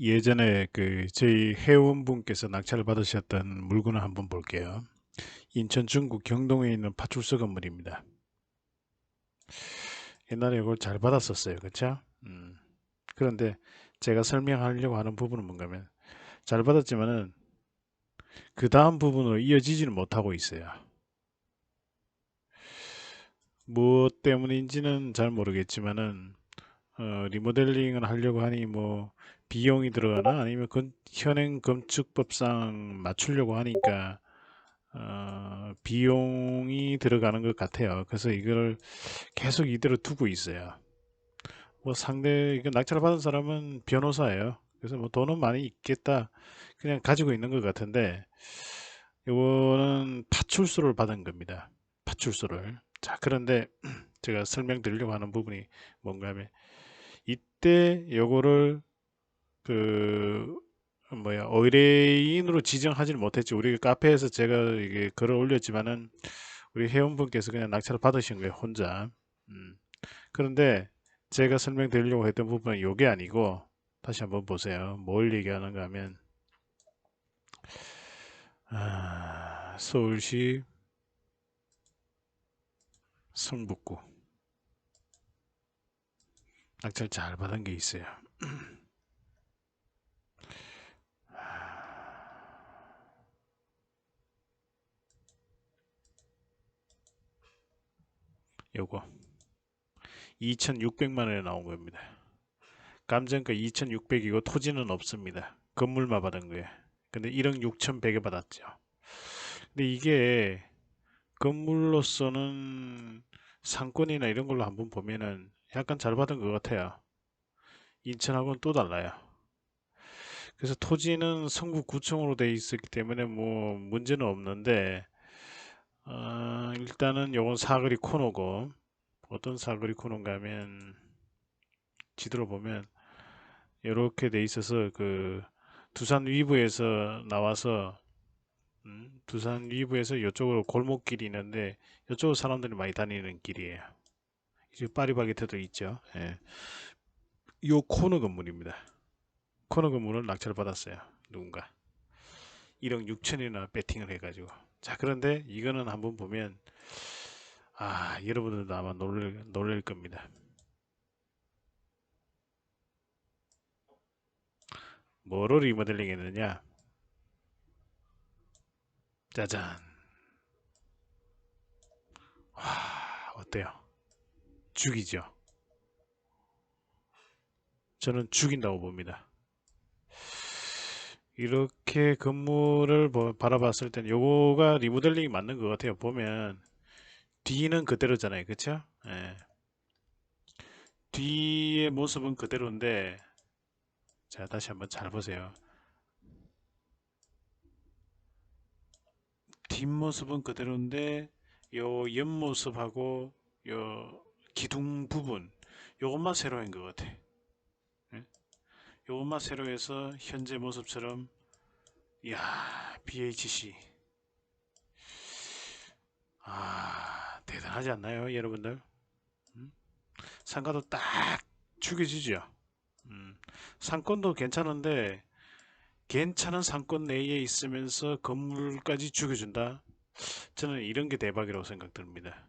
예전에 그 저희 회원분께서 낙찰을 받으셨던 물건을 한번 볼게요. 인천 중구 경동에 있는 파출소 건물입니다. 옛날에 이걸 잘 받았었어요. 그쵸? 음. 그런데 제가 설명하려고 하는 부분은 뭔가면 잘 받았지만은 그 다음 부분으로 이어지지는 못하고 있어요. 무엇 때문인지는 잘 모르겠지만은 어, 리모델링을 하려고 하니 뭐 비용이 들어가나 아니면 건, 현행 건축법상 맞추려고 하니까 어, 비용이 들어가는 것 같아요. 그래서 이걸 계속 이대로 두고 있어요. 뭐 상대 이거 낙찰 받은 사람은 변호사예요. 그래서 뭐 돈은 많이 있겠다 그냥 가지고 있는 것 같은데 이거는 파출소를 받은 겁니다. 파출소를. 자 그런데 제가 설명드리려고 하는 부분이 뭔가 하면 이때 요거를 그 뭐야 의뢰인으로 지정하지는 못했죠. 우리 카페에서 제가 이게 글을 올렸지만은 우리 회원분께서 그냥 낙찰을 받으신 거예요. 혼자. 음. 그런데 제가 설명드리려고 했던 부분은 요게 아니고 다시 한번 보세요. 뭘 얘기하는가 하면 아, 서울시 성북구 낙찰 잘 받은 게 있어요. 요거 2600만 원에 나온 겁니다. 감정가 2600이고 토지는 없습니다. 건물만 받은 거예요. 근데 1억 6100에 받았죠. 근데 이게 건물로서는 상권이나 이런 걸로 한번 보면은 약간 잘 받은 것 같아요. 인천하고는 또 달라요. 그래서 토지는 성북구청으로 돼 있었기 때문에 뭐 문제는 없는데 어, 일단은 요건 사거리 코너고 어떤 사거리 코너인가 하면 지도로 보면 이렇게 돼 있어서 그 두산 위브에서 나와서 음, 두산 위브에서 이쪽으로 골목길이 있는데 이쪽으로 사람들이 많이 다니는 길이에요. 파리바게트도 있죠. 예. 요 코너 건물입니다. 코너 건물을 낙찰을 받았어요. 누군가 1억 6천이나 배팅을 해가지고 자 그런데 이거는 한번 보면 아 여러분들도 아마 놀랄, 놀랄 겁니다. 뭐로 리모델링 했느냐 짜잔 와 어때요 죽이죠. 저는 죽인다고 봅니다. 이렇게 건물을 바라봤을 땐 요거가 리모델링이 맞는 것 같아요. 보면 뒤는 그대로잖아요. 그쵸? 예. 뒤의 모습은 그대로인데 자 다시 한번 잘 보세요. 뒷모습은 그대로인데 요 옆모습하고 요 기둥 부분. 요것만 새로인 것 같아. 예? 요것만 새로 해서 현재 모습처럼 이야 BHC 아 대단하지 않나요 여러분들? 음? 상가도 딱 죽여지죠? 음, 상권도 괜찮은데 괜찮은 상권 내에 있으면서 건물까지 죽여준다? 저는 이런 게 대박이라고 생각 듭니다